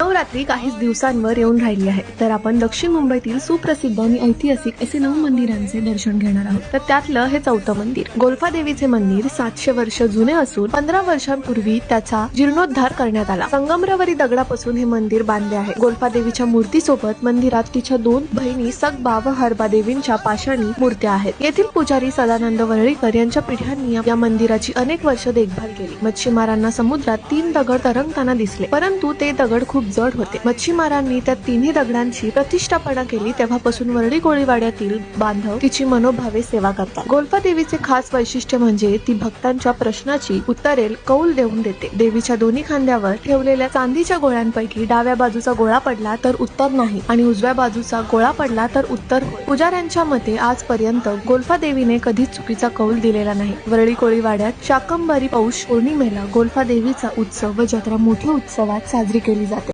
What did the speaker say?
नवरात्री काहीच दिवसांवर येऊन राहिली आहे. तर आपण दक्षिण मुंबईतील सुप्रसिद्ध आणि ऐतिहासिक असे नऊ मंदिरांचे दर्शन घेणार आहोत. तर त्यातलं हे चौथं मंदिर. गोल्फा देवीचे मंदिर सातशे वर्ष जुने असून पंधरा वर्षांपूर्वी त्याचा जीर्णोद्धार करण्यात आला. संगमरवरी दगडापासून हे मंदिर बांधले आहे. गोल्फा देवीच्या मूर्तीसोबत मंदिरात तिच्या दोन बहिणी सकबा व हरबा देवींच्या पाषाणी मूर्त्या आहेत. येथील पुजारी सदानंद वरळीकर यांच्या पिढ्यांनी या मंदिराची अनेक वर्ष देखभाल केली. मच्छीमारांना समुद्रात तीन दगड तरंगताना दिसले. परंतु ते दगड खूप जड होते. मच्छीमारांनी त्या तिन्ही दगडांची प्रतिष्ठापना केली. तेव्हापासून वरळी कोळीवाड्यातील बांधव तिची मनोभावे सेवा करतात. गोल्फा देवीचे खास वैशिष्ट्य म्हणजे ती भक्तांच्या प्रश्नाची उत्तरेल कौल देऊन देते. देवीच्या दोन्ही खांद्यावर ठेवलेल्या चांदीच्या गोळ्यांपैकी डाव्या बाजूचा गोळा पडला तर उत्तर नाही आणि उजव्या बाजूचा गोळा पडला तर उत्तर पुजाऱ्यांच्या मते आजपर्यंत गोल्फा देवीने कधीच चुकीचा कौल दिलेला नाही. वरळी कोळीवाड्यात शाकंभरी पौष पौर्णिमेला गोल्फा देवीचा उत्सव व जत्रा मोठ्या उत्सवात साजरी केली जाते.